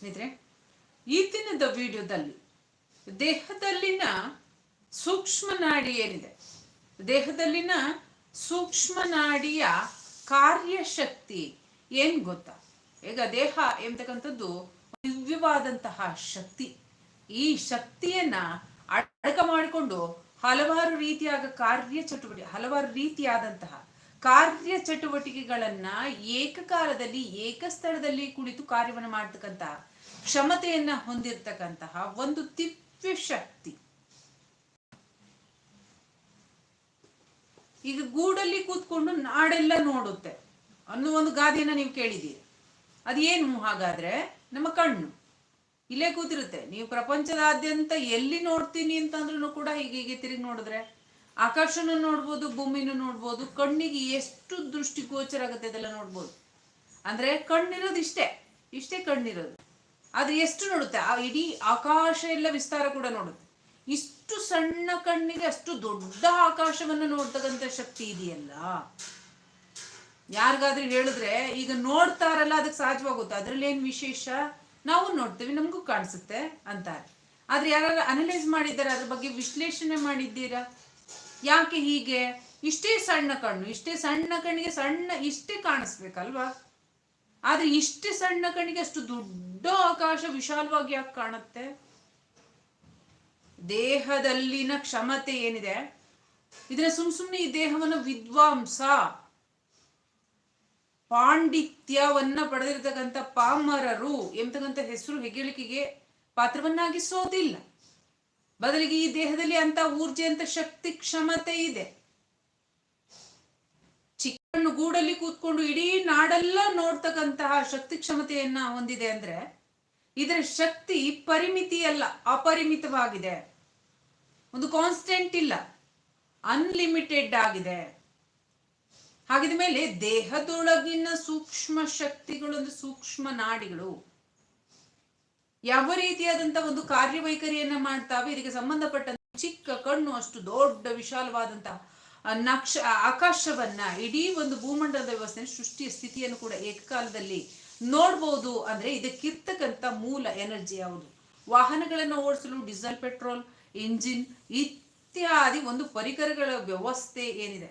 ಸ್ನೇಹಿತರೆ, ಈ ದಿನದ ವಿಡಿಯೋದಲ್ಲಿ ದೇಹದಲ್ಲಿನ ಸೂಕ್ಷ್ಮ ನಾಡಿ ಏನಿದೆ? ದೇಹದಲ್ಲಿನ ಸೂಕ್ಷ್ಮ ನಾಡಿಯ ಕಾರ್ಯಶಕ್ತಿ ಏನ್ ಗೊತ್ತಾ? ಈಗ ದೇಹ ಎಂಬತಕ್ಕಂಥದ್ದು ದಿವ್ಯವಾದಂತಹ ಶಕ್ತಿ. ಈ ಶಕ್ತಿಯನ್ನ ಅಡಕ ಮಾಡಿಕೊಂಡು ಹಲವಾರು ರೀತಿಯಾದ ಕಾರ್ಯ ಚಟುವಟಿಕೆ ಹಲವಾರು ರೀತಿಯಾದಂತಹ ಕಾರ್ಯ ಚಟುವಟಿಕೆಗಳನ್ನ ಏಕಕಾಲದಲ್ಲಿ, ಏಕಸ್ಥಳದಲ್ಲಿ ಕುಳಿತು ಕಾರ್ಯವನ್ನು ಮಾಡ್ತಕ್ಕಂತಹ ಕ್ಷಮತೆಯನ್ನ ಹೊಂದಿರತಕ್ಕಂತಹ ಒಂದು ದಿವ್ಯ ಶಕ್ತಿ. ಈಗ ಗೂಡಲ್ಲಿ ಕೂತ್ಕೊಂಡು ನಾಡೆಲ್ಲ ನೋಡುತ್ತೆ ಅನ್ನೋ ಒಂದು ಗಾದೆಯನ್ನ ನೀವು ಕೇಳಿದ್ದೀರಿ. ಅದೇನು ಹಾಗಾದ್ರೆ ನಮ್ಮ ಕಣ್ಣು. ಇಲ್ಲೇ ಕೂತಿರುತ್ತೆ. ನೀವು ಪ್ರಪಂಚದಾದ್ಯಂತ ಎಲ್ಲಿ ನೋಡ್ತೀನಿ ಅಂತಂದ್ರೂ ಕೂಡ ಹೀಗೆ ಹೀಗೆ ತಿರುಗಿ ನೋಡಿದ್ರೆ ಆಕಾಶನೂ ನೋಡ್ಬೋದು, ಭೂಮಿನೂ ನೋಡ್ಬೋದು, ಕಣ್ಣಿಗೆ ಎಷ್ಟು ದೃಷ್ಟಿಗೋಚರ ಆಗುತ್ತೆ ಅದೆಲ್ಲ ನೋಡ್ಬೋದು. ಅಂದ್ರೆ ಕಣ್ಣಿರೋದು ಇಷ್ಟೇ ಇಷ್ಟೇ ಕಣ್ಣಿರೋದು. ಅದು ಎಷ್ಟು ನೋಡುತ್ತೆ? ಆ ಇಡೀ ಆಕಾಶ ಎಲ್ಲ ವಿಸ್ತಾರ ಕೂಡ ನೋಡುತ್ತೆ. ಇಷ್ಟು ಸಣ್ಣ ಕಣ್ಣಿಗೆ ಅಷ್ಟು ದೊಡ್ಡ ಆಕಾಶವನ್ನು ನೋಡ್ತಕ್ಕಂಥ ಶಕ್ತಿ ಇದೆಯಲ್ಲ? ಯಾರಿಗಾದ್ರೂ ಹೇಳಿದ್ರೆ ಈಗ ನೋಡ್ತಾರಲ್ಲ, ಅದಕ್ಕೆ ಸಹಜವಾಗುತ್ತೆ. ಅದ್ರಲ್ಲಿ ಏನ್ ವಿಶೇಷ? ನಾವು ನೋಡ್ತೀವಿ, ನಮಗೂ ಕಾಣಿಸುತ್ತೆ ಅಂತಾರೆ. ಆದ್ರೆ ಯಾರು ಅನಲೈಸ್ ಮಾಡಿದ್ದಾರೆ? ಅದ್ರ ಬಗ್ಗೆ ವಿಶ್ಲೇಷಣೆ ಮಾಡಿದ್ದೀರಾ? ಯಾಕೆ ಹೀಗೆ? ಇಷ್ಟೇ ಸಣ್ಣ ಕಣ್ಣು, ಇಷ್ಟೇ ಸಣ್ಣ ಕಣ್ಣಿಗೆ ಸಣ್ಣ ಇಷ್ಟೇ ಕಾಣಿಸ್ಬೇಕಲ್ವಾ? ಆದ್ರೆ ಇಷ್ಟೇ ಸಣ್ಣ ಕಣ್ಣಿಗೆ ಅಷ್ಟು ದೊಡ್ಡ ಆಕಾಶ ವಿಶಾಲವಾಗಿ ಯಾಕೆ ಕಾಣುತ್ತೆ? ದೇಹದಲ್ಲಿನ ಕ್ಷಮತೆ ಏನಿದೆ? ಇದನ್ನ ಸುಮ್ ಸುಮ್ನೆ ಈ ದೇಹವನ್ನು ವಿದ್ವಾಂಸ, ಪಾಂಡಿತ್ಯವನ್ನ ಪಡೆದಿರತಕ್ಕಂಥ ಪಾಮರರು ಎಂಬತಕ್ಕಂಥ ಹೆಸರು ಹೆಗ್ಗಳಿಕೆಗೆ ಪಾತ್ರವನ್ನಾಗಿಸೋದಿಲ್ಲ. ಬದಲಿಗೆ ಈ ದೇಹದಲ್ಲಿ ಅಂತ ಊರ್ಜೆ ಅಂತ ಶಕ್ತಿ ಕ್ಷಮತೆ ಇದೆ. ಚಿಕ್ಕಣ್ಣು ಗೂಡಲ್ಲಿ ಕೂತ್ಕೊಂಡು ಇಡೀ ನಾಡೆಲ್ಲ ನೋಡ್ತಕ್ಕಂತಹ ಶಕ್ತಿ ಕ್ಷಮತೆಯನ್ನ ಹೊಂದಿದೆ ಅಂದ್ರೆ ಇದರ ಶಕ್ತಿ ಪರಿಮಿತಿ ಅಲ್ಲ ಅಪರಿಮಿತವಾಗಿದೆ. ಒಂದು ಕಾನ್ಸ್ಟೆಂಟ್ ಇಲ್ಲ ಅನ್ಲಿಮಿಟೆಡ್ ಆಗಿದೆ. ಹಾಗಿದ ಮೇಲೆ ದೇಹದೊಳಗಿನ ಸೂಕ್ಷ್ಮ ಶಕ್ತಿಗಳು ಸೂಕ್ಷ್ಮ ನಾಡಿಗಳು ಯಾವ ರೀತಿಯಾದಂತ ಒಂದು ಕಾರ್ಯವೈಖರಿಯನ್ನ ಮಾಡ್ತಾವೆ? ಇದಕ್ಕೆ ಸಂಬಂಧಪಟ್ಟ ಚಿಕ್ಕ ಕಣ್ಣು ಅಷ್ಟು ದೊಡ್ಡ ವಿಶಾಲವಾದಂತಹ ನಕ್ಷ ಆಕಾಶವನ್ನ ಇಡೀ ಒಂದು ಭೂಮಂಡಲದ ವ್ಯವಸ್ಥೆ ಸೃಷ್ಟಿಯ ಸ್ಥಿತಿಯನ್ನು ಕೂಡ ಏಕಕಾಲದಲ್ಲಿ ನೋಡ್ಬೋದು ಅಂದ್ರೆ ಇದಕ್ಕಿರ್ತಕ್ಕಂಥ ಮೂಲ ಎನರ್ಜಿ ಯಾವುದು? ವಾಹನಗಳನ್ನು ಓಡಿಸಲು, ಡೀಸೆಲ್, ಪೆಟ್ರೋಲ್, ಇಂಜಿನ್ ಇತ್ಯಾದಿ ಒಂದು ಪರಿಕರಗಳ ವ್ಯವಸ್ಥೆ ಏನಿದೆ?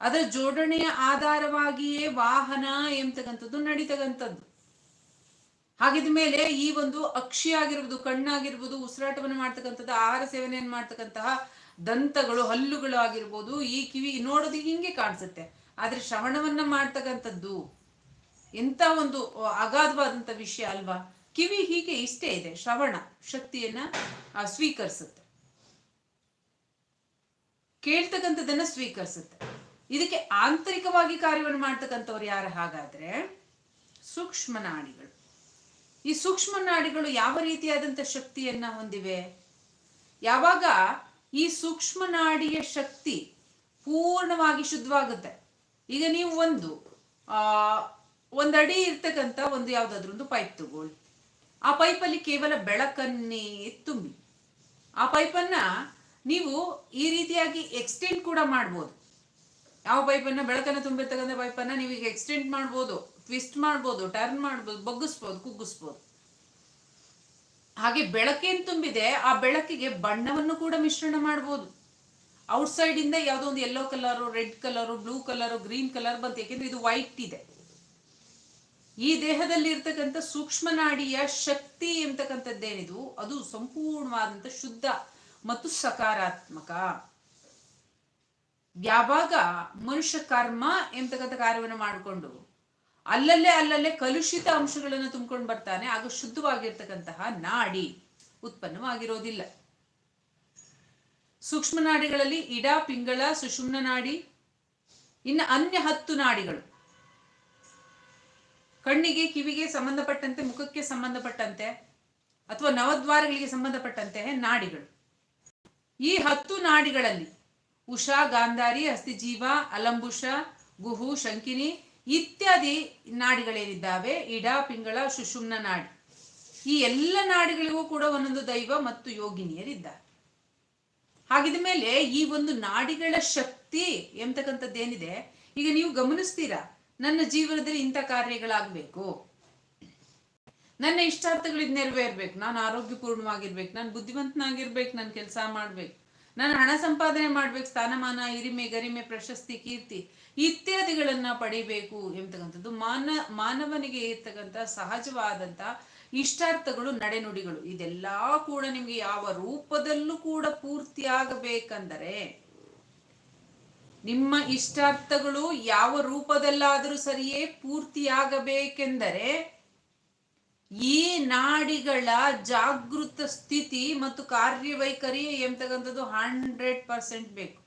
ಅದರ ಜೋಡಣೆಯ ಆಧಾರವಾಗಿಯೇ ವಾಹನ ಎಂಬತಕ್ಕಂಥದ್ದು ನಡೀತಕ್ಕಂಥದ್ದು. ಹಾಗಿದ ಮೇಲೆ ಈ ಒಂದು ಅಕ್ಷಿ ಆಗಿರ್ಬೋದು ಕಣ್ಣಾಗಿರ್ಬೋದು ಉಸಿರಾಟವನ್ನು ಮಾಡ್ತಕ್ಕಂಥದ್ದು, ಆಹಾರ ಸೇವನೆಯನ್ನು ಮಾಡ್ತಕ್ಕಂತಹ ದಂತಗಳು, ಹಲ್ಲುಗಳು ಆಗಿರ್ಬೋದು, ಈ ಕಿವಿ ನೋಡೋದು ಹಿಂಗೆ ಕಾಣಿಸುತ್ತೆ. ಆದ್ರೆ ಶ್ರವಣವನ್ನ ಮಾಡ್ತಕ್ಕಂಥದ್ದು ಎಂತ ಒಂದು ಅಗಾಧವಾದಂತ ವಿಷಯ ಅಲ್ವಾ? ಕಿವಿ ಹೀಗೆ ಇಷ್ಟೇ ಇದೆ. ಶ್ರವಣ ಶಕ್ತಿಯನ್ನ ಸ್ವೀಕರಿಸುತ್ತೆ. ಕೇಳ್ತಕ್ಕಂಥದ್ದನ್ನ ಸ್ವೀಕರಿಸುತ್ತೆ. ಇದಕ್ಕೆ ಆಂತರಿಕವಾಗಿ ಕಾರ್ಯವನ್ನು ಮಾಡ್ತಕ್ಕಂಥವ್ರು ಯಾರು ಹಾಗಾದ್ರೆ? ಸೂಕ್ಷ್ಮ ನಾಡಿಗಳು ಈ ಸೂಕ್ಷ್ಮ ನಾಡಿಗಳು ಯಾವ ರೀತಿಯಾದಂಥ ಶಕ್ತಿಯನ್ನ ಹೊಂದಿವೆ? ಯಾವಾಗ ಈ ಸೂಕ್ಷ್ಮ ನಾಡಿಯ ಶಕ್ತಿ ಪೂರ್ಣವಾಗಿ ಶುದ್ಧವಾಗುತ್ತೆ? ಈಗ ನೀವು ಒಂದು, ಆ ಒಂದಡಿ ಇರ್ತಕ್ಕಂಥ ಒಂದು ಯಾವ್ದಾದ್ರು ಒಂದು ಪೈಪ್ ತಗೊಳ್ಳಿ. ಆ ಪೈಪಲ್ಲಿ ಕೇವಲ ಬೆಳಕನ್ನೇ ತುಂಬಿ. ಆ ಪೈಪನ್ನ ನೀವು ಈ ರೀತಿಯಾಗಿ ಎಕ್ಸ್ಟೆಂಡ್ ಕೂಡ ಮಾಡ್ಬೋದು. ಯಾವ ಪೈಪನ್ನು ಬೆಳಕನ್ನು ತುಂಬಿರ್ತಕ್ಕಂಥ ಪೈಪನ್ನು ನೀವು ಈಗ ಎಕ್ಸ್ಟೆಂಡ್ ಮಾಡ್ಬೋದು. ಟ್ವಿಸ್ಟ್ ಮಾಡ್ಬೋದು ಟರ್ನ್ ಮಾಡ್ಬೋದು, ಬಗ್ಗಿಸ್ಬೋದು, ಕುಗ್ಗಿಸ್ಬೋದು. ಹಾಗೆ ಬೆಳಕೇನು ತುಂಬಿದೆ, ಆ ಬೆಳಕಿಗೆ ಬಣ್ಣವನ್ನು ಕೂಡ ಮಿಶ್ರಣ ಮಾಡ್ಬೋದು. ಔಟ್ಸೈಡ್ ಇಂದ ಯಾವುದೋ ಒಂದು yellow colour red colour blue colour green colour ಬಂತು, ಯಾಕೆಂದ್ರೆ ಇದು ವೈಟ್ ಇದೆ. ಈ ದೇಹದಲ್ಲಿ ಇರ್ತಕ್ಕಂಥ ಸೂಕ್ಷ್ಮ ನಾಡಿಯ ಶಕ್ತಿ ಎಂತಕ್ಕಂಥದ್ದೇನಿದು ಅದು ಸಂಪೂರ್ಣವಾದಂತ ಶುದ್ಧ ಮತ್ತು ಸಕಾರಾತ್ಮಕ. ಯಾವಾಗ ಮನುಷ್ಯ ಕರ್ಮ ಎಂತಕ್ಕಂಥ ಕಾರ್ಯವನ್ನು ಮಾಡಿಕೊಂಡು ಅಲ್ಲಲ್ಲೇ ಅಲ್ಲಲ್ಲೇ ಕಲುಷಿತ ಅಂಶಗಳನ್ನು ತುಂಬಿಕೊಂಡು ಬರ್ತಾನೆ. ಆಗ ಶುದ್ಧವಾಗಿರ್ತಕ್ಕಂತಹ ನಾಡಿ ಉತ್ಪನ್ನವಾಗಿರೋದಿಲ್ಲ. ಸೂಕ್ಷ್ಮ ನಾಡಿಗಳಲ್ಲಿ ಇಡ, ಪಿಂಗಳ, ಸುಷುಮ್ನ ನಾಡಿ, ಇನ್ನು ಅನ್ಯ ಹತ್ತು ನಾಡಿಗಳು. ಕಣ್ಣಿಗೆ, ಕಿವಿಗೆ ಸಂಬಂಧಪಟ್ಟಂತೆ, ಮುಖಕ್ಕೆ ಸಂಬಂಧಪಟ್ಟಂತೆ, ಅಥವಾ ನವದ್ವಾರಗಳಿಗೆ ಸಂಬಂಧಪಟ್ಟಂತೆ ನಾಡಿಗಳು. ಈ ಹತ್ತು ನಾಡಿಗಳಲ್ಲಿ ಉಷಾ, ಗಾಂಧಾರಿ, ಹಸ್ತಿಜೀವ, ಅಲಂಬುಷ, ಗುಹು ಶಂಕಿನಿ ಇತ್ಯಾದಿ ನಾಡಿಗಳೇನಿದ್ದಾವೆ? ಇಡ, ಪಿಂಗಳ, ಸುಷುಮ್ನ ನಾಡಿ. ಈ ಎಲ್ಲ ನಾಡಿಗಳಿಗೂ ಕೂಡ ಒಂದೊಂದು ದೈವ ಮತ್ತು ಯೋಗಿನಿಯರಿದ್ದಾರೆ. ಹಾಗಿದ ಮೇಲೆ ಈ ಒಂದು ನಾಡಿಗಳ ಶಕ್ತಿ ಎಂತಕ್ಕಂಥದ್ದೇನಿದೆ? ಈಗ ನೀವು ಗಮನಿಸ್ತೀರಾ? ನನ್ನ ಜೀವನದಲ್ಲಿ ಇಂಥ ಕಾರ್ಯಗಳಾಗಬೇಕು. ನನ್ನ ಇಷ್ಟಾರ್ಥಗಳು ನೆರವೇರ್ಬೇಕು ನಾನು ಆರೋಗ್ಯಪೂರ್ಣವಾಗಿರ್ಬೇಕು. ನಾನು ಬುದ್ಧಿವಂತನಾಗಿರ್ಬೇಕು. ನಾನು ಕೆಲಸ ಮಾಡ್ಬೇಕು. ನಾನು ಹಣ ಸಂಪಾದನೆ ಮಾಡ್ಬೇಕು, ಸ್ಥಾನಮಾನ, ಹಿರಿಮೆ, ಗರಿಮೆ, ಪ್ರಶಸ್ತಿ, ಕೀರ್ತಿ ಇತ್ಯಾದಿಗಳನ್ನ ಪಡಿಬೇಕು ಎಂಬತಕ್ಕಂಥದ್ದು ಮಾನ, ಮಾನವನಿಗೆ ಇರ್ತಕ್ಕಂಥ ಸಹಜವಾದಂತ ಇಷ್ಟಾರ್ಥಗಳು, ನಡೆನುಡಿಗಳು. ಇದೆಲ್ಲ ಕೂಡ ನಿಮ್ಗೆ ಯಾವ ರೂಪದಲ್ಲೂ ಕೂಡ ಪೂರ್ತಿ ಆಗಬೇಕಂದರೆ ನಿಮ್ಮ ಇಷ್ಟಾರ್ಥಗಳು ಯಾವ ರೂಪದಲ್ಲಾದರೂ ಸರಿಯೇ ಪೂರ್ತಿಯಾಗಬೇಕೆಂದರೆ ಈ ನಾಡಿಗಳ ಜಾಗೃತ ಸ್ಥಿತಿ ಮತ್ತು ಕಾರ್ಯವೈಖರಿ ಎಂತಕ್ಕಂಥದ್ದು ಹಂಡ್ರೆಡ್ ಪರ್ಸೆಂಟ್ ಬೇಕು.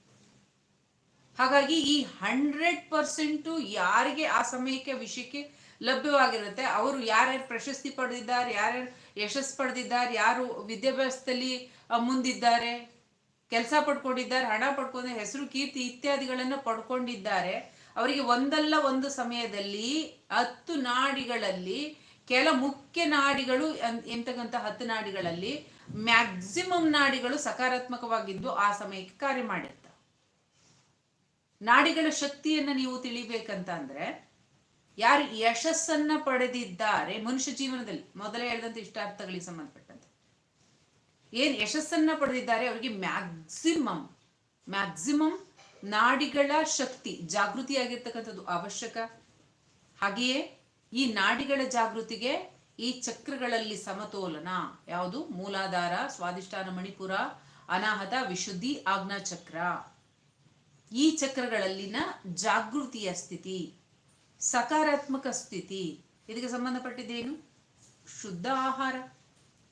ಹಾಗಾಗಿ ಈ ಹಂಡ್ರೆಡ್ ಪರ್ಸೆಂಟು ಯಾರಿಗೆ ಆ ಸಮಯಕ್ಕೆ ವಿಷಯಕ್ಕೆ ಲಭ್ಯವಾಗಿರುತ್ತೆ? ಅವರು ಯಾರ್ಯಾರು ಪ್ರಶಸ್ತಿ ಪಡೆದಿದ್ದಾರೆ, ಯಾರ್ಯಾರು ಯಶಸ್ಸು ಪಡೆದಿದ್ದಾರೆ, ಯಾರು ವಿದ್ಯಾಭ್ಯಾಸದಲ್ಲಿ ಮುಂದಿದ್ದಾರೆ, ಕೆಲಸ ಪಡ್ಕೊಂಡಿದ್ದಾರೆ, ಹಣ ಪಡ್ಕೊಂಡು ಹೆಸರು, ಕೀರ್ತಿ ಇತ್ಯಾದಿಗಳನ್ನು ಪಡ್ಕೊಂಡಿದ್ದಾರೆ. ಅವರಿಗೆ ಒಂದಲ್ಲ ಒಂದು ಸಮಯದಲ್ಲಿ ಹತ್ತು ನಾಡಿಗಳಲ್ಲಿ ಕೆಲ ಮುಖ್ಯ ನಾಡಿಗಳು ಎಂತಕ್ಕಂಥ ಹತ್ತು ನಾಡಿಗಳಲ್ಲಿ ಮ್ಯಾಕ್ಸಿಮಮ್ ನಾಡಿಗಳು ಸಕಾರಾತ್ಮಕವಾಗಿದ್ದು ಆ ಸಮಯಕ್ಕೆ ಕಾರ್ಯ ಮಾಡಿರ್ತವೆ. ನಾಡಿಗಳ ಶಕ್ತಿಯನ್ನ ನೀವು ತಿಳಿಬೇಕಂತ ಅಂದ್ರೆ ಯಾರು ಯಶಸ್ಸನ್ನ ಪಡೆದಿದ್ದಾರೆ ಮನುಷ್ಯ ಜೀವನದಲ್ಲಿ, ಮೊದಲೇ ಹೇಳಿದಂತೆ ಇಷ್ಟಾರ್ಥಗಳಿಗೆ ಸಂಬಂಧಪಟ್ಟಂತೆ. ಏನ್ ಯಶಸ್ಸನ್ನ ಪಡೆದಿದ್ದಾರೆ ಅವರಿಗೆ ಮ್ಯಾಕ್ಸಿಮಮ್ ಮ್ಯಾಕ್ಸಿಮಮ್ ನಾಡಿಗಳ ಶಕ್ತಿ ಜಾಗೃತಿಯಾಗಿರ್ತಕ್ಕಂಥದ್ದು ಅವಶ್ಯಕ. ಹಾಗೆಯೇ ಈ ನಾಡಿಗಳ ಜಾಗೃತಿಗೆ ಈ ಚಕ್ರಗಳಲ್ಲಿ ಸಮತೋಲನ. ಯಾವುದು? ಮೂಲಾಧಾರ ಸ್ವಾದಿಷ್ಠಾನ ಮಣಿಪುರ, ಅನಾಹತ, ವಿಶುದ್ಧಿ, ಆಜ್ಞಾ ಚಕ್ರ. ಈ ಚಕ್ರಗಳಲ್ಲಿನ ಜಾಗೃತಿಯ ಸ್ಥಿತಿ, ಸಕಾರಾತ್ಮಕ ಸ್ಥಿತಿ, ಇದಕ್ಕೆ ಸಂಬಂಧಪಟ್ಟಿದ್ದೇನು? ಶುದ್ಧ ಆಹಾರ,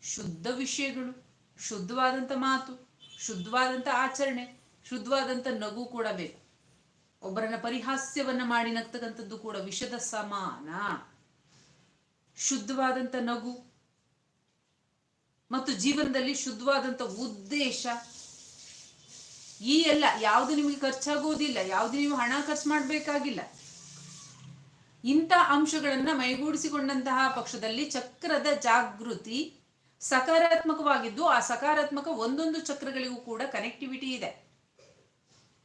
ಶುದ್ಧ ವಿಷಯಗಳು ಶುದ್ಧವಾದಂಥ ಮಾತು ಶುದ್ಧವಾದಂಥ ಆಚರಣೆ ಶುದ್ಧವಾದಂಥ ನಗು ಕೂಡ ಬೇಕು. ಒಬ್ಬರನ್ನ ಪರಿಹಾಸ್ಯವನ್ನ ಮಾಡಿ ನಗ್ತಕ್ಕಂಥದ್ದು ಕೂಡ ವಿಷದ ಸಮಾನ. ಶುದ್ಧವಾದಂಥ ನಗು ಮತ್ತು ಜೀವನದಲ್ಲಿ ಶುದ್ಧವಾದಂಥ ಉದ್ದೇಶ. ಈ ಎಲ್ಲ ಯಾವುದು ನಿಮಗೆ ಖರ್ಚಾಗೋದಿಲ್ಲ, ಯಾವುದು ನೀವು ಹಣ ಖರ್ಚು ಮಾಡಬೇಕಾಗಿಲ್ಲ. ಇಂಥ ಅಂಶಗಳನ್ನ ಮೈಗೂಡಿಸಿಕೊಂಡಂತಹ ಪಕ್ಷದಲ್ಲಿ ಚಕ್ರದ ಜಾಗೃತಿ ಸಕಾರಾತ್ಮಕವಾಗಿದ್ದು, ಆ ಸಕಾರಾತ್ಮಕ ಒಂದೊಂದು ಚಕ್ರಗಳಿಗೂ ಕೂಡ ಕನೆಕ್ಟಿವಿಟಿ ಇದೆ.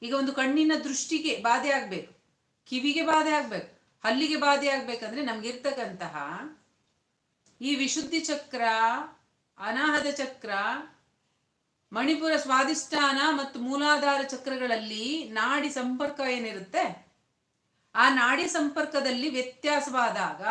ಈಗ ಒಂದು ಕಣ್ಣಿನ ದೃಷ್ಟಿಗೆ ಬಾಧೆ ಆಗ್ಬೇಕು, ಕಿವಿಗೆ ಬಾಧೆ ಆಗ್ಬೇಕು, ಹಲ್ಲಿಗೆ ಬಾಧೆ ಆಗ್ಬೇಕಂದ್ರೆ ನಮ್ಗಿರ್ತಕ್ಕಂತಹ ಈ ವಿಶುದ್ಧಿ ಚಕ್ರ, ಅನಾಹತ ಚಕ್ರ, ಮಣಿಪುರ ಸ್ವಾದಿಷ್ಠಾನ ಮತ್ತು ಮೂಲಾಧಾರ ಚಕ್ರಗಳಲ್ಲಿ ನಾಡಿ ಸಂಪರ್ಕ ಏನಿರುತ್ತೆ? ಆ ನಾಡಿ ಸಂಪರ್ಕದಲ್ಲಿ ವ್ಯತ್ಯಾಸವಾದಾಗ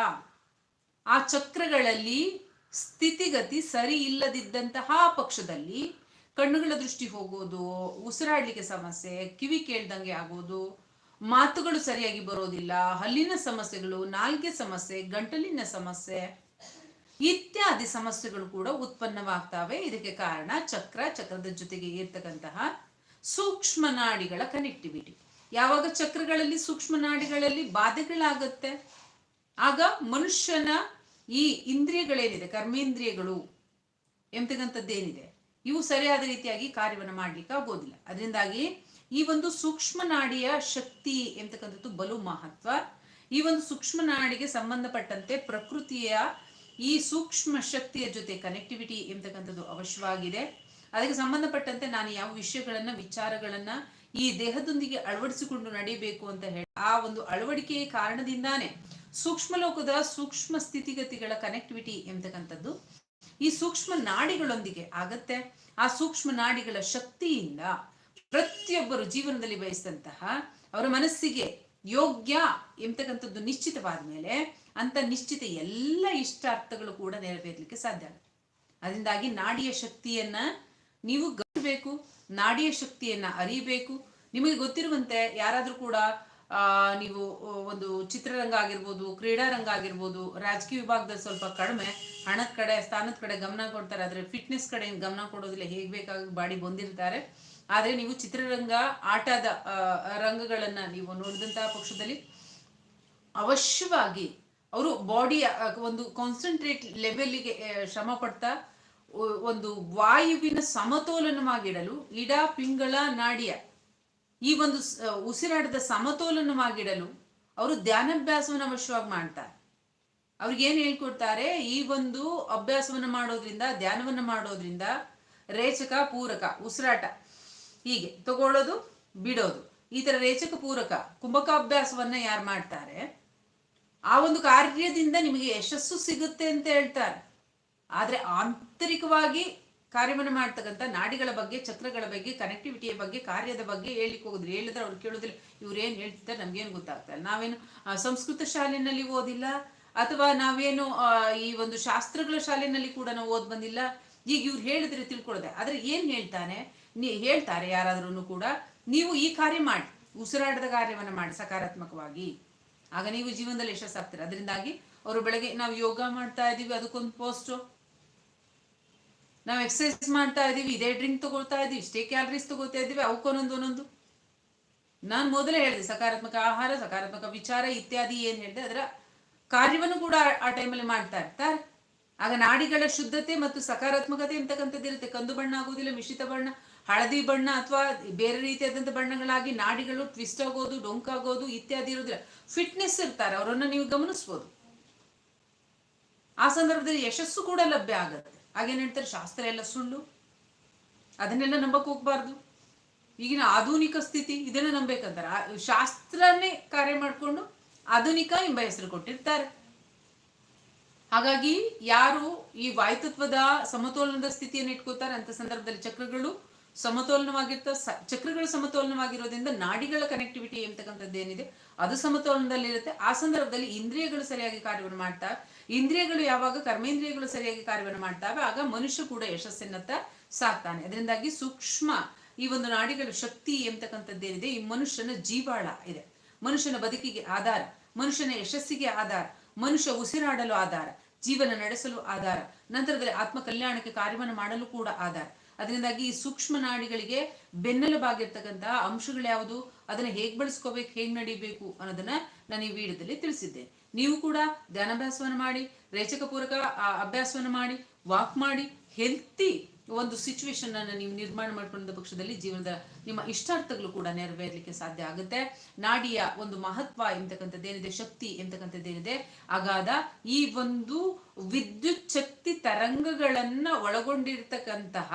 ಆ ಚಕ್ರಗಳಲ್ಲಿ ಸ್ಥಿತಿಗತಿ ಸರಿ ಇಲ್ಲದಿದ್ದಂತಹ ಪಕ್ಷದಲ್ಲಿ ಕಣ್ಣುಗಳ ದೃಷ್ಟಿ ಹೋಗೋದು, ಉಸಿರಾಡ್ಲಿಕ್ಕೆ ಸಮಸ್ಯೆ, ಕಿವಿ ಕೇಳ್ದಂಗೆ ಆಗೋದು, ಮಾತುಗಳು ಸರಿಯಾಗಿ ಬರೋದಿಲ್ಲ, ಹಲ್ಲಿನ ಸಮಸ್ಯೆಗಳು ನಾಲ್ಕೆ ಸಮಸ್ಯೆ, ಗಂಟಲಿನ ಸಮಸ್ಯೆ ಇತ್ಯಾದಿ ಸಮಸ್ಯೆಗಳು ಕೂಡ ಉತ್ಪನ್ನವಾಗ್ತವೆ. ಇದಕ್ಕೆ ಕಾರಣ ಚಕ್ರ, ಚಕ್ರದ ಜೊತೆಗೆ ಇರ್ತಕ್ಕಂತಹ ಸೂಕ್ಷ್ಮ ನಾಡಿಗಳ ಕನೆಕ್ಟಿವಿಟಿ. ಯಾವಾಗ ಚಕ್ರಗಳಲ್ಲಿ ಸೂಕ್ಷ್ಮ ನಾಡಿಗಳಲ್ಲಿ ಬಾಧೆಗಳಾಗತ್ತೆ, ಆಗ ಮನುಷ್ಯನ ಈ ಇಂದ್ರಿಯಗಳೇನಿದೆ, ಕರ್ಮೇಂದ್ರಿಯಗಳು ಎಂತಕ್ಕಂಥದ್ದೇನಿದೆ, ಇವು ಸರಿಯಾದ ರೀತಿಯಾಗಿ ಕಾರ್ಯವನ್ನು ಮಾಡ್ಲಿಕ್ಕೆ ಆಗೋದಿಲ್ಲ. ಅದರಿಂದಾಗಿ ಈ ಒಂದು ಸೂಕ್ಷ್ಮ ನಾಡಿಯ ಶಕ್ತಿ ಎಂತಕ್ಕಂಥದ್ದು, ಬಲು ಮಹತ್ವ. ಈ ಒಂದು ಸೂಕ್ಷ್ಮ ನಾಡಿಗೆ ಸಂಬಂಧಪಟ್ಟಂತೆ ಪ್ರಕೃತಿಯ ಈ ಸೂಕ್ಷ್ಮ ಶಕ್ತಿಯ ಜೊತೆ ಕನೆಕ್ಟಿವಿಟಿ ಎಂತಕ್ಕಂಥದ್ದು ಅವಶ್ಯವಾಗಿದೆ. ಅದಕ್ಕೆ ಸಂಬಂಧಪಟ್ಟಂತೆ ನಾನು ಯಾವ ವಿಷಯಗಳನ್ನ, ವಿಚಾರಗಳನ್ನ ಈ ದೇಹದೊಂದಿಗೆ ಅಳವಡಿಸಿಕೊಂಡು ನಡೀಬೇಕು ಅಂತ ಹೇಳಿ, ಆ ಒಂದು ಅಳವಡಿಕೆಯ ಕಾರಣದಿಂದಾನೇ ಸೂಕ್ಷ್ಮ ಲೋಕದ ಸೂಕ್ಷ್ಮ ಸ್ಥಿತಿಗತಿಗಳ ಕನೆಕ್ಟಿವಿಟಿ ಎಂತಕ್ಕಂಥದ್ದು ಈ ಸೂಕ್ಷ್ಮ ನಾಡಿಗಳೊಂದಿಗೆ ಆಗತ್ತೆ. ಆ ಸೂಕ್ಷ್ಮ ನಾಡಿಗಳ ಶಕ್ತಿಯಿಂದ ಪ್ರತಿಯೊಬ್ಬರು ಜೀವನದಲ್ಲಿ ಬಯಸಿದಂತಹ ಅವರ ಮನಸ್ಸಿಗೆ ಯೋಗ್ಯ ಎಂತಕ್ಕಂಥದ್ದು ನಿಶ್ಚಿತವಾದ ಮೇಲೆ ಅಂತ ನಿಶ್ಚಿತ ಎಲ್ಲ ಇಷ್ಟಾರ್ಥಗಳು ಕೂಡ ನೆರವೇರ್ಲಿಕ್ಕೆ ಸಾಧ್ಯ ಆಗುತ್ತೆ. ಅದರಿಂದಾಗಿ ನಾಡಿಯ ಶಕ್ತಿಯನ್ನ ನೀವು ಗಮನಿಸಬೇಕು ನಾಡಿಯ ಶಕ್ತಿಯನ್ನ ಅರಿಬೇಕು ನಿಮಗೆ ಗೊತ್ತಿರುವಂತೆ ಯಾರಾದರೂ ಕೂಡ ನೀವು ಒಂದು ಚಿತ್ರರಂಗ ಆಗಿರ್ಬೋದು ಕ್ರೀಡಾ ರಂಗ ಆಗಿರ್ಬೋದು, ರಾಜಕೀಯ ವಿಭಾಗದಲ್ಲಿ ಸ್ವಲ್ಪ ಕಡಿಮೆ, ಹಣದ ಕಡೆ, ಸ್ಥಾನದ ಕಡೆ ಗಮನ ಕೊಡ್ತಾರೆ, ಆದ್ರೆ ಫಿಟ್ನೆಸ್ ಕಡೆ ಗಮನ ಕೊಡೋದಿಲ್ಲ, ಹೇಗೆ ಬೇಕಾಗಿ ಬಾಡಿ ಬಂದಿರ್ತಾರೆ. ಆದ್ರೆ ನೀವು ಚಿತ್ರರಂಗ, ಆಟದ ರಂಗಗಳನ್ನ ನೀವು ನೋಡಿದಂತಹ ಪಕ್ಷದಲ್ಲಿ ಅವಶ್ಯವಾಗಿ ಅವರು ಬಾಡಿಯ ಒಂದು ಕಾನ್ಸಂಟ್ರೇಟ್ ಲೆವೆಲ್ಗೆ ಶ್ರಮ ಪಡ್ತಾ ಒಂದು ವಾಯುವಿನ ಸಮತೋಲನವಾಗಿಡಲು ಇಡ, ಪಿಂಗಳ, ನಾಡಿಯ ಈ ಒಂದು ಉಸಿರಾಟದ ಸಮತೋಲನವಾಗಿಡಲು ಅವರು ಧ್ಯಾನಾಭ್ಯಾಸವನ್ನು ಅವಶ್ಯವಾಗಿ ಮಾಡ್ತಾರೆ. ಅವ್ರಿಗೇನು ಹೇಳ್ಕೊಡ್ತಾರೆ? ಈ ಒಂದು ಅಭ್ಯಾಸವನ್ನ ಮಾಡೋದ್ರಿಂದ, ಧ್ಯಾನವನ್ನ ಮಾಡೋದ್ರಿಂದ ರೇಚಕ, ಪೂರಕ, ಉಸಿರಾಟ, ಹೀಗೆ ತಗೊಳ್ಳೋದು, ಬಿಡೋದು. ಈ ತರ ರೇಚಕ, ಪೂರಕ, ಕುಂಭಕ ಅಭ್ಯಾಸವನ್ನ ಯಾರು ಮಾಡ್ತಾರೆ? ಆ ಒಂದು ಕಾರ್ಯದಿಂದ ನಿಮಗೆ ಯಶಸ್ಸು ಸಿಗುತ್ತೆ ಅಂತ ಹೇಳ್ತಾರೆ. ಆದ್ರೆ ಆಂತರಿಕವಾಗಿ ಕಾರ್ಯವನ್ನು ಮಾಡ್ತಕ್ಕಂಥ ನಾಡಿಗಳ ಬಗ್ಗೆ ಚಕ್ರಗಳ ಬಗ್ಗೆ ಕನೆಕ್ಟಿವಿಟಿಯ ಬಗ್ಗೆ, ಕಾರ್ಯದ ಬಗ್ಗೆ ಹೇಳಿಕ್ ಹೋಗಿದ್ರು ಹೇಳಿದ್ರೆ ಅವ್ರು ಕೇಳೋದಿಲ್ಲ ಇವ್ರೇನ್ ಹೇಳ್ತಿದ್ದಾರೆ ನಮ್ಗೇನು ಗೊತ್ತಾಗ್ತಾ ಇಲ್ಲ. ನಾವೇನು ಸಂಸ್ಕೃತ ಶಾಲೆಯಲ್ಲಿ ಓದಿಲ್ಲ, ಅಥವಾ ನಾವೇನು ಈ ಒಂದು ಶಾಸ್ತ್ರಗಳ ಶಾಲೆಯಲ್ಲಿ ಕೂಡ ನಾವು ಓದ್ ಬಂದಿಲ್ಲ. ಈಗ ಇವ್ರು ಹೇಳಿದ್ರೆ ತಿಳ್ಕೊಳ್ಳೋದೆ. ಆದ್ರೆ ಏನ್ ಹೇಳ್ತಾನೆ? ನೀ, ಹೇಳ್ತಾರೆ ಯಾರಾದ್ರೂ ಕೂಡ, ನೀವು ಈ ಕಾರ್ಯ ಮಾಡಿ, ಉಸಿರಾಟದ ಕಾರ್ಯವನ್ನು ಮಾಡಿ ಸಕಾರಾತ್ಮಕವಾಗಿ. ಆಗ ನೀವು ಜೀವನದಲ್ಲಿ ಯಶಸ್ಸಾಗ್ತೀರ. ಅದರಿಂದಾಗಿ ಅವರು ಬೆಳಗ್ಗೆ ನಾವು ಯೋಗ ಮಾಡ್ತಾ ಇದೀವಿ, ಅದಕ್ಕೊಂದು ಪೋಸ್ಟ್ ನಾವು ಎಕ್ಸರ್ಸೈಸ್ ಮಾಡ್ತಾ ಇದೀವಿ, ಇದೇ ಡ್ರಿಂಕ್ ತಗೊಳ್ತಾ ಇದೀವಿ, ಇಷ್ಟೇ ಕ್ಯಾಲರೀಸ್ ತಗೋತಾ ಇದೀವಿ ಅವಕ್ಕೊಂದೊಂದು ಒಂದೊಂದು ನಾನು ಮೊದಲೇ ಹೇಳಿದೆ, ಸಕಾರಾತ್ಮಕ ಆಹಾರ, ಸಕಾರಾತ್ಮಕ ವಿಚಾರ ಇತ್ಯಾದಿ ಏನ್ ಹೇಳಿದೆ, ಅದರ ಕಾರ್ಯವನ್ನು ಕೂಡ ಆ- ಟೈಮಲ್ಲಿ ಮಾಡ್ತಾ ಇರ್ತಾರೆ. ಆಗ ನಾಡಿಗಳ ಶುದ್ಧತೆ ಮತ್ತು ಸಕಾರಾತ್ಮಕತೆ ಅಂತಕ್ಕಂಥದ್ದು ಇರುತ್ತೆ ಕಂದು ಬಣ್ಣ ಆಗೋದಿಲ್ಲ, ಮಿಶ್ರಿತ ಬಣ್ಣ. ಹಳದಿ ಬಣ್ಣ ಅಥವಾ ಬೇರೆ ರೀತಿಯಾದಂಥ ಬಣ್ಣಗಳಾಗಿ ನಾಡಿಗಳು ಟ್ವಿಸ್ಟ್ ಆಗೋದು ಡೊಂಕಾಗೋದು ಇತ್ಯಾದಿ ಇರೋದಿಲ್ಲ ಫಿಟ್ನೆಸ್ ಇರ್ತಾರೆ, ಅವರನ್ನ ನೀವು ಗಮನಿಸ್ಬೋದು. ಆ ಸಂದರ್ಭದಲ್ಲಿ ಯಶಸ್ಸು ಕೂಡ ಲಭ್ಯ ಆಗುತ್ತೆ. ಹಾಗೇನ್ ಹೇಳ್ತಾರೆ, ಶಾಸ್ತ್ರ ಎಲ್ಲ ಸುಳ್ಳು. ಅದನ್ನೆಲ್ಲ ನಂಬಕ್ ಹೋಗ್ಬಾರ್ದು. ಈಗಿನ ಆಧುನಿಕ ಸ್ಥಿತಿ, ಇದನ್ನ ನಂಬೇಕಂತಾರೆ. ಶಾಸ್ತ್ರನೇ ಕಾರ್ಯ ಮಾಡಿಕೊಂಡು ಆಧುನಿಕ ಎಂಬ ಹೆಸರು ಕೊಟ್ಟಿರ್ತಾರೆ. ಹಾಗಾಗಿ ಯಾರು ಈ ವಾಯುತತ್ವದ ಸಮತೋಲನದ ಸ್ಥಿತಿಯನ್ನು ಇಟ್ಕೋತಾರೆ, ಅಂತ ಸಂದರ್ಭದಲ್ಲಿ ಚಕ್ರಗಳು ಸಮತೋಲನವಾಗಿರ್ತಾವ ಸ- ಚಕ್ರಗಳು ಸಮತೋಲನವಾಗಿರೋದ್ರಿಂದ ನಾಡಿಗಳ ಕನೆಕ್ಟಿವಿಟಿ ಎಂತಕ್ಕಂಥದ್ದು ಏನಿದೆ? ಅದು ಸಮತೋಲನದಲ್ಲಿರುತ್ತೆ ಆ ಸಂದರ್ಭದಲ್ಲಿ ಇಂದ್ರಿಯಗಳು ಸರಿಯಾಗಿ ಕಾರ್ಯವನ್ನು ಮಾಡ್ತಾವೆ ಇಂದ್ರಿಯಗಳು ಯಾವಾಗ ಕರ್ಮೇಂದ್ರಿಯಗಳು ಸರಿಯಾಗಿ ಕಾರ್ಯವನ್ನು ಮಾಡ್ತಾವೆ, ಆಗ ಮನುಷ್ಯ ಕೂಡ ಯಶಸ್ಸಿನತ್ತ ಸಾಕ್ತಾನೆ ಅದರಿಂದಾಗಿ ಸೂಕ್ಷ್ಮ ಈ ಒಂದು ನಾಡಿಗಳ ಶಕ್ತಿ ಎಂತಕ್ಕಂಥದ್ದೇನಿದೆ ಈ ಮನುಷ್ಯನ ಜೀವಾಳ ಇದೆ. ಮನುಷ್ಯನ ಬದುಕಿಗೆ ಆಧಾರ, ಮನುಷ್ಯನ ಯಶಸ್ಸಿಗೆ ಆಧಾರ, ಮನುಷ್ಯ ಉಸಿರಾಡಲು ಆಧಾರ, ಜೀವನ ನಡೆಸಲು ಆಧಾರ, ನಂತರದಲ್ಲಿ ಆತ್ಮ ಕಲ್ಯಾಣಕ್ಕೆ ಕಾರ್ಯವನ್ನು ಮಾಡಲು ಕೂಡ ಆಧಾರ. ಅದರಿಂದಾಗಿ ಈ ಸೂಕ್ಷ್ಮ ನಾಡಿಗಳಿಗೆ ಬೆನ್ನೆಲುಬಾಗಿರ್ತಕ್ಕಂತಹ ಅಂಶಗಳು ಯಾವುದು? ಅದನ್ನ ಹೇಗ್ ಬಳಸ್ಕೋಬೇಕು, ಹೇಗ್ ನಡಿಬೇಕು ಅನ್ನೋದನ್ನ ನಾನು ಈ ವಿಡಿಯೋದಲ್ಲಿ ತಿಳಿಸಿದ್ದೆ ನೀವು ಕೂಡ ಧ್ಯಾನಾಭ್ಯಾಸವನ್ನು ಮಾಡಿ ರೇಚಕ ಪೂರಕ ಅಭ್ಯಾಸವನ್ನು ಮಾಡಿ, ವಾಕ್ ಮಾಡಿ, ಹೆಲ್ತಿ ಒಂದು ಸಿಚುವೇಶನ್ ಅನ್ನು ನೀವು ನಿರ್ಮಾಣ ಮಾಡ್ಕೊಂಡ ಪಕ್ಷದಲ್ಲಿ ಜೀವನದ ನಿಮ್ಮ ಇಷ್ಟಾರ್ಥಗಳು ಕೂಡ ನೆರವೇರ್ಲಿಕ್ಕೆ ಸಾಧ್ಯ ಆಗುತ್ತೆ. ನಾಡಿಯ ಒಂದು ಮಹತ್ವ ಎಂತಕ್ಕಂಥದ್ದೇನಿದೆ ಶಕ್ತಿ ಎಂತಕ್ಕಂಥದ್ದೇನಿದೆ ಅಗಾಧ ಈ ಒಂದು ವಿದ್ಯುತ್ ಶಕ್ತಿ ತರಂಗಗಳನ್ನ ಒಳಗೊಂಡಿರ್ತಕ್ಕಂತಹ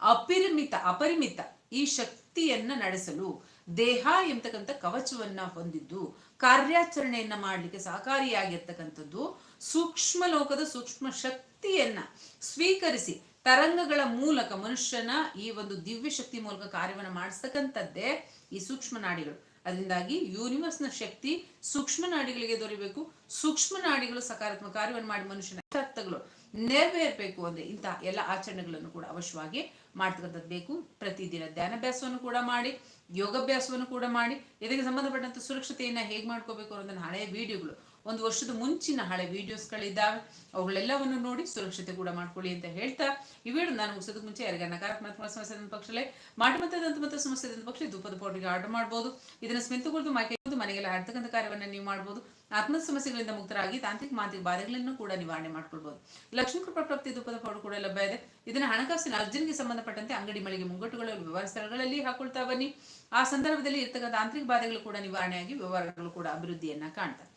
ಅಪರಿಮಿತ ಅಪರಿಮಿತ ಈ ಶಕ್ತಿಯನ್ನ ನಡೆಸಲು ದೇಹ ಎಂತಕ್ಕಂಥ ಕವಚವನ್ನ ಹೊಂದಿದ್ದು, ಕಾರ್ಯಾಚರಣೆಯನ್ನ ಮಾಡಲಿಕ್ಕೆ ಸಹಕಾರಿಯಾಗಿರ್ತಕ್ಕಂಥದ್ದು ಸೂಕ್ಷ್ಮ ಲೋಕದ ಸೂಕ್ಷ್ಮ ಶಕ್ತಿಯನ್ನ ಸ್ವೀಕರಿಸಿ ತರಂಗಗಳ ಮೂಲಕ ಮನುಷ್ಯನ ಈ ಒಂದು ದಿವ್ಯ ಶಕ್ತಿ ಮೂಲಕ ಕಾರ್ಯವನ್ನು ಮಾಡಿಸ್ತಕ್ಕಂಥದ್ದೇ ಈ ಸೂಕ್ಷ್ಮ ನಾಡಿಗಳು. ಅದರಿಂದಾಗಿ ಯೂನಿವರ್ಸ್ನ ಶಕ್ತಿ ಸೂಕ್ಷ್ಮ ನಾಡಿಗಳಿಗೆ ದೊರೆಯಬೇಕು ಸೂಕ್ಷ್ಮ ನಾಡಿಗಳು ಸಕಾರಾತ್ಮಕ ಕಾರ್ಯವನ್ನು ಮಾಡಿ ಮನುಷ್ಯನ ಅರ್ಥಗಳು ನೆರವೇರಬೇಕು ಅಂದ್ರೆ ಇಂತಹ ಎಲ್ಲ ಆಚರಣೆಗಳನ್ನು ಕೂಡ ಅವಶ್ಯವಾಗಿ ಮಾಡ್ತಕ್ಕಂಥದ್ದು ಬೇಕು. ಪ್ರತಿದಿನ ಧ್ಯಾನಾಭ್ಯಾಸವನ್ನು ಕೂಡ ಮಾಡಿ, ಯೋಗಾಭ್ಯಾಸವನ್ನು ಕೂಡ ಮಾಡಿ. ಇದಕ್ಕೆ ಸಂಬಂಧಪಟ್ಟಂತ ಸುರಕ್ಷತೆಯನ್ನ ಹೇಗೆ ಮಾಡ್ಕೋಬೇಕು ಅನ್ನೋದನ್ನ ಹಳೆಯ ವಿಡಿಯೋಗಳು ಒಂದು ವರ್ಷದ ಮುಂಚಿನ ಹಳೆ ವಿಡಿಯೋಸ್ಗಳಿದ್ದಾವೆ ಅವುಗಳೆಲ್ಲವನ್ನು ನೋಡಿ ಸುರಕ್ಷತೆ ಕೂಡ ಮಾಡ್ಕೊಳ್ಳಿ ಅಂತ ಹೇಳ್ತಾ ವಿಡಿಯೋ ನಾನು ಮುಗಿಸೋದಕ್ಕೆ ಮುಂಚೆ ಯಾರಿಗೆ ನಕಾರಾತ್ಮಕ ಸಮಸ್ಯೆ ಪಕ್ಷಲೇ ಮಾಟ ಮತ್ತೆ ಸಮಸ್ಯೆ ಪಕ್ಷ ಧೂಪದ ಪೌಡರ್ಗೆ ಆರ್ಡರ್ ಮಾಡಬಹುದು ಇದನ್ನ ಸ್ಮೆಂತುಗೊಳ್ದು ಮೈಕೈ ಮನೆಗೆಲ್ಲ ಹಾಡ್ತಕ್ಕಂಥ ಕಾರ್ಯವನ್ನು ನೀವು ಮಾಡಬಹುದು ಆತ್ಮ ಸಮಸ್ಯೆಗಳಿಂದ ಮುಕ್ತರಾಗಿ ತಾಂತ್ರಿಕ ಮಾಂತ್ರಿಕ ಬಾಧೆಗಳನ್ನು ಕೂಡ ನಿವಾರಣೆ ಮಾಡ್ಕೊಳ್ಬಹುದು ಲಕ್ಷ್ಮೀ ಕೃಪಾ ಪ್ರಾಪ್ತಿ ಧೂಪದ ಪೌಡರ್ ಕೂಡ ಲಭ್ಯ ಇದೆ. ಇದನ್ನ ಹಣಕಾಸಿನ ಅರ್ಜನ್ಗೆ ಸಂಬಂಧಪಟ್ಟಂತೆ ಅಂಗಡಿ ಮಳಿಗೆ ಮುಂಗಟ್ಟುಗಳು ವ್ಯವಹಾರ ಸ್ಥಳಗಳಲ್ಲಿ ಹಾಕೊಳ್ತಾ ಬನ್ನಿ. ಆ ಸಂದರ್ಭದಲ್ಲಿ ಇರ್ತಕ್ಕಂಥ ತಾಂತ್ರಿಕ ಬಾಧೆಗಳು ಕೂಡ ನಿವಾರಣೆಯಾಗಿ ವ್ಯವಹಾರಗಳು ಕೂಡ ಅಭಿವೃದ್ಧಿಯನ್ನ ಕಾಣ್ತವೆ.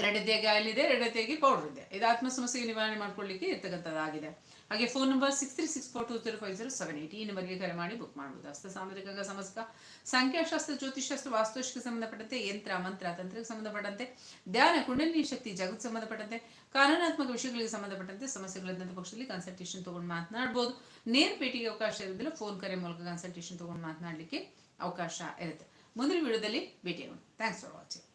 ಎರಡತೆಯಾಗಿ ಆಯಿಲ್ ಇದೆ ಪೌಡರ್ ಇದೆ ಇದು ಆತ್ಮ ಸಮಸ್ಯೆಗೆ ನಿವಾರಣೆ ಮಾಡ್ಕೊಳ್ಳಿಕ್ಕೆ ಇರ್ತಕ್ಕಂಥದ್ದಾಗಿದೆ. ಹಾಗೆ phone number six three six four two zero five zero seven eight ಈ ನಂಬರ್ಗೆ ಕರೆ ಮಾಡಿ ಬುಕ್ ಮಾಡಬಹುದು ಹಸ್ತ ಸಾಮುದ್ರಿಕ ಸಮಸ್ಕ ಸಂಖ್ಯಾಶಾಸ್ತ್ರ ಜ್ಯೋತಿಷಾಸ್ತ್ರ ವಾಸ್ತುಶಕ್ಕೆ ಸಂಬಂಧಪಟ್ಟಂತೆ, ಯಂತ್ರ, ಮಂತ್ರ, ತಂತ್ರಕ್ಕೆ ಸಂಬಂಧಪಟ್ಟಂತೆ, ಧ್ಯಾನ, ಕುಂಡಲಿನಿ ಶಕ್ತಿ ಜಗತ್ ಸಂಬಂಧಪಟ್ಟಂತೆ, ಕಾನೂನಾತ್ಮಕ ವಿಷಯಗಳಿಗೆ ಸಂಬಂಧಪಟ್ಟಂತೆ ಸಮಸ್ಯೆಗಳಿದ್ದಂಥ ಪಕ್ಷದಲ್ಲಿ ಕನ್ಸಲ್ಟೇಷನ್ ತಗೊಂಡು ಮಾತನಾಡಬಹುದು ನೇರ ಭೇಟಿಗೆ ಅವಕಾಶ ಇರೋದಿಲ್ಲ ಫೋನ್ ಕರೆ ಮೂಲಕ ಕನ್ಸಲ್ಟೇಷನ್ ತಗೊಂಡು ಮಾತನಾಡಲಿಕ್ಕೆ ಅವಕಾಶ ಇರುತ್ತೆ. ಮುಂದಿನ ವಿಡಿಯೋದಲ್ಲಿ ಭೇಟಿಯಾಗೋಣ. Thanks for watching